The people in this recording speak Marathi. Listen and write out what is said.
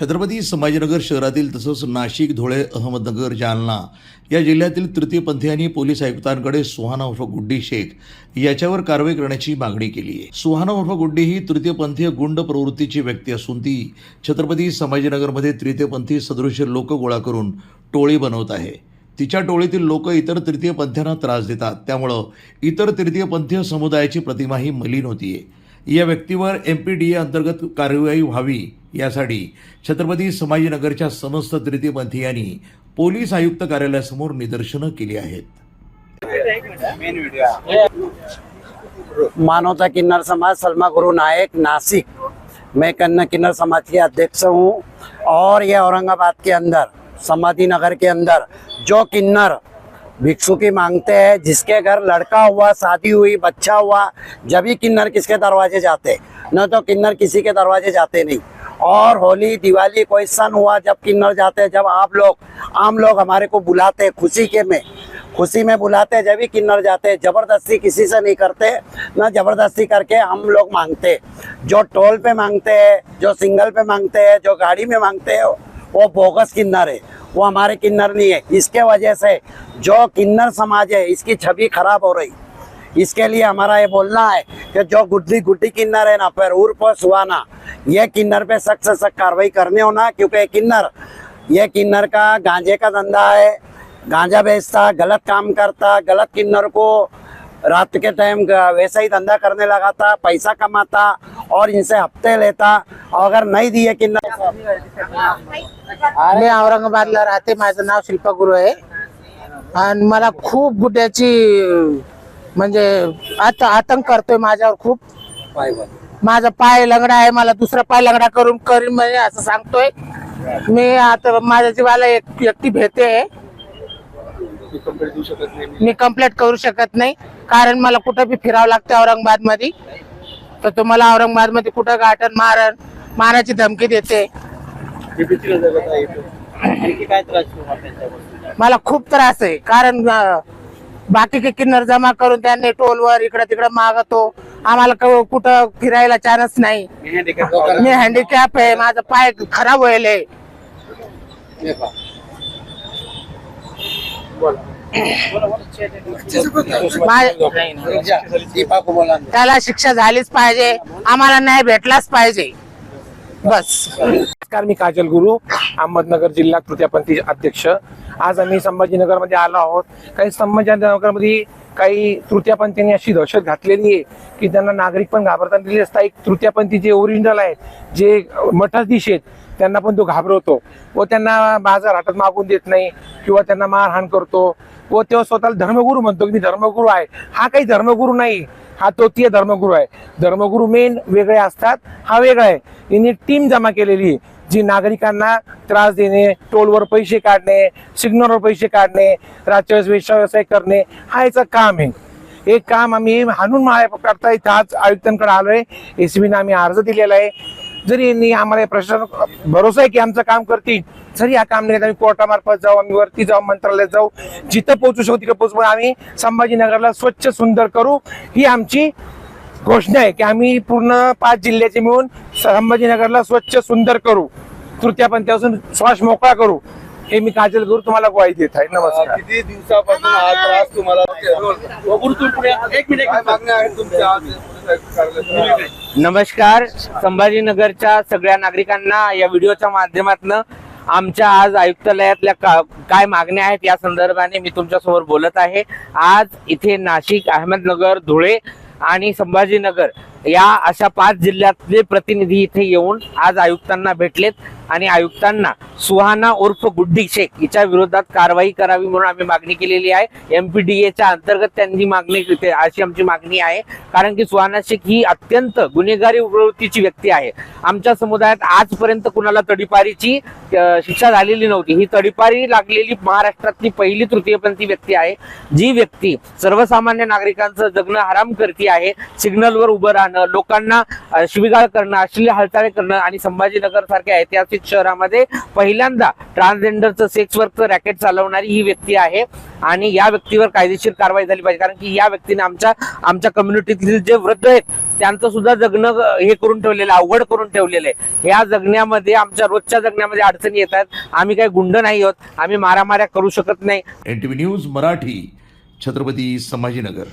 छत्रपती संभाजीनगर शहरातील तसंच नाशिक धुळे अहमदनगर जालना या जिल्ह्यातील तृतीयपंथीयांनी पोलीस आयुक्तांकडे सुहाना उर्फ गुड्डी शेख याच्यावर कारवाई करण्याची मागणी केली आहे. सुहाना उर्फ गुड्डी ही तृतीयपंथीय गुंड प्रवृत्तीची व्यक्ती असून ती छत्रपती संभाजीनगरमध्ये तृतीयपंथी सदृश लोक गोळा करून टोळी बनवत आहे. तिच्या टोळीतील लोक इतर तृतीयपंथ्यांना त्रास देतात. त्यामुळं इतर तृतीयपंथीय समुदायाची प्रतिमाही मलिन होतीये. या व्यक्तीवर एम पी डी ए अंतर्गत कारवाई व्हावी यासाठी छत्रपती संभाजीनगरच्या समस्त तृतीयपंथीयांनी पोलीस आयुक्त कार्यालयासमोर निदर्शनं केली आहेत. मानवता किन्नर समाज सलमा गुरु नायक नासिक. मैं कन्ना किन्नर समाज के अध्यक्ष हूँ और यह औरंगाबाद के अंदर समाधि नगर के अंदर जो किन्नर भिक्षुकी मांगते हैं, जिसके घर लड़का हुआ, शादी हुई, बच्चा हुआ, जब ही किन्नर किसके दरवाजे जाते, न तो किन्नर किसी के दरवाजे जाते नहीं। और होली, दिवाली, कोई सन हुआ, जब किन्नर जाते, जब आप लोग, आम लोग हमारे को बुलाते, खुशी के में, खुशी में बुलाते, जब भी किन्नर जाते हैं ज़बरदस्ती किसी से नहीं करते, ना ज़बरदस्ती करके हम लोग मांगते। जो टोल पे मांगते हैं, जो सिंगल पे मांगते हैं, जो गाड़ी में मांगते हैं, वो बोगस किन्नर है। वो हमारे किन्नर नहीं है। इसके वजह से जो किन्नर समाज है, इसकी छवि खराब हो रही। इसके लिए हमारा ये बोलना है कि जो गुड्डी गुड्डी किन्नर है ना पर उर्फ़ सुहाना ये किन्नर पे सख्त से सख्त कार्रवाई करने होना, क्योंकि किन्नर, ये किन्नर का गांजे का धंधा है। गांजा बेचता, गलत काम करता, गलत किन्नर को रात के टाइम वैसा ही धंधा करने लगा था पैसा कमाता और इनसे हफ्ते लेता और अगर नहीं दिए किन्नर मी औरंगाबादला राहते. माझं नाव शिल्पा गुरु आहे. आणि मला खूप गुड्याची म्हणजे आता आतंक करतोय माझ्यावर खूप. माझा पाय लंगडा आहे मला दुसरा पाय लंगडा करून करीन म्हणजे असं सांगतोय. मी आता माझ्या जीवाला एक व्यक्ती भेटते. मी कंप्लेंट करू शकत नाही. कारण मला कुठं बी फिरावं लागतं औरंगाबादमध्ये तर तुम्हाला औरंगाबादमध्ये कुठं गाठन मारण मारायची धमकी देते. मला खूप त्रास आहे. कारण बाकीचे किन्नर जमा करून त्यांनी टोलवर इकडं तिकडं मागतो. आम्हाला क- कुठं फिरायला चान्स नाही. मी हँडिकॅप आहे. माझा पाय खराब व्हायला त्याला शिक्षा झालीच पाहिजे. आम्हाला न्याय भेटलाच पाहिजे. बस. नमस्कार मी काजल गुरु अहमदनगर जिल्हा तृतीयपंथी अध्यक्ष. आज आम्ही संभाजीनगरमध्ये आलो आहोत. काही संभाजीनगरमध्ये काही तृतीयपंथींनी अशी दहशत घातलेली आहे की त्यांना नागरिक पण घाबरताना दिली असता एक तृतीयपंथी जे ओरिजिनल आहेत जे मठाधीश आहेत त्यांना पण तो घाबरवतो व त्यांना बाजार हातात मागून देत नाही किंवा त्यांना मारहाण करतो व तो स्वतःला धर्मगुरू म्हणतो की मी धर्मगुरू आहे. हा काही धर्मगुरू नाही. हा तोतीय धर्मगुरू आहे. धर्मगुरू मेन वेगळे असतात. हा वेगळा आहे. यांनी टीम जमा केलेली आहे जी नागरिकांना त्रास देणे टोलवर पैसे काढणे सिग्नलवर पैसे काढणे रातच्या वेळेस व्यवसाय करणे हा याचं काम आहे. हे काम आम्ही हाणून माळ्या करता इथं आज आयुक्तांकडे आलोय. एसबीने आम्ही अर्ज दिलेला आहे. जरी यांनी आम्हाला प्रशासन भरोसा आहे की आमचं काम करतील जरी हा काम नाही आम्ही कोर्टामार्फत जाऊ आम्ही वरती जाऊ मंत्रालयात जाऊ. जिथं पोहोचू शकू तिथं पोहोचू पण आम्ही संभाजीनगरला स्वच्छ सुंदर करू. ही आमची घोषणा आहे की आम्ही पूर्ण पाच जिल्ह्याचे मिळून संभाजीनगरला स्वच्छ सुंदर करू. तृतीयपंथीपासून श्वास मोकळा करू. हे मी काजल गुरु तुम्हाला ग्वाही देत आहे. नमस्कार. किती दिवसापासून हा त्रास तुम्हाला एक मिनिट नमस्कार. संभाजीनगरच्या सगळ्या नागरिकांना या व्हिडिओच्या माध्यमातून आमच्या आज आयुक्तालयातल्या का- काय मागण्या आहेत या संदर्भाने मी तुमच्यासमोर बोलत आहे. आज इथे नाशिक अहमदनगर धुळे आणि संभाजीनगर या अशा पाच जिल्ह्यातले प्रतिनिधी इथे येऊन आज आयुक्तांना भेटलेत. आणि आयुक्तांना सुहाना उर्फ गुड्डी शेख हिच्या विरोधात कारवाई करावी म्हणून आम्ही मागणी केलेली आहे. एमपीडीएच्या अंतर्गत त्यांनी मागणी अशी आमची मागणी आहे. कारण की सुहाना शेख ही अत्यंत गुन्हेगारी प्रवृत्तीची व्यक्ती आहे. आमच्या समुदायात आजपर्यंत कुणाला तडीपारीची शिक्षा झालेली नव्हती. ही तडीपारी लागलेली महाराष्ट्रातली पहिली तृतीयपंथी व्यक्ती आहे. जी व्यक्ती सर्वसामान्य नागरिकांचं जगणं हराम करती आहे सिग्नलवर उभं राहणं लोकांना शिविगाळ शिवीगाळ करणं अश्लील हालचाल करणं आणि संभाजीनगर सारख्या ऐतिहासिक संबंधित शहरामध्ये पहिल्यांदा ट्रान्सजेंडरचं सेक्स वर्कचं रॅकेट चालवणारी ही व्यक्ती आहे. आणि या व्यक्तीवर कायदेशीर कारवाई झाली पाहिजे. कारण की या व्यक्तीने आमच्या आमच्या कम्युनिटीतील जे वृद्ध आहेत त्यांचं सुद्धा जगणं हे करून ठेवलेलं आहे, अवघड करून ठेवलेलं आहे. या जगण्यामध्ये आमच्या रोजच्या जगण्यामध्ये अडचणी येतात आम्ही काही गुंड नाही आहोत. आम्ही मारामाऱ्या करू शकत नाही. N T V news Marathi Chhatrapati Sambhajinagar.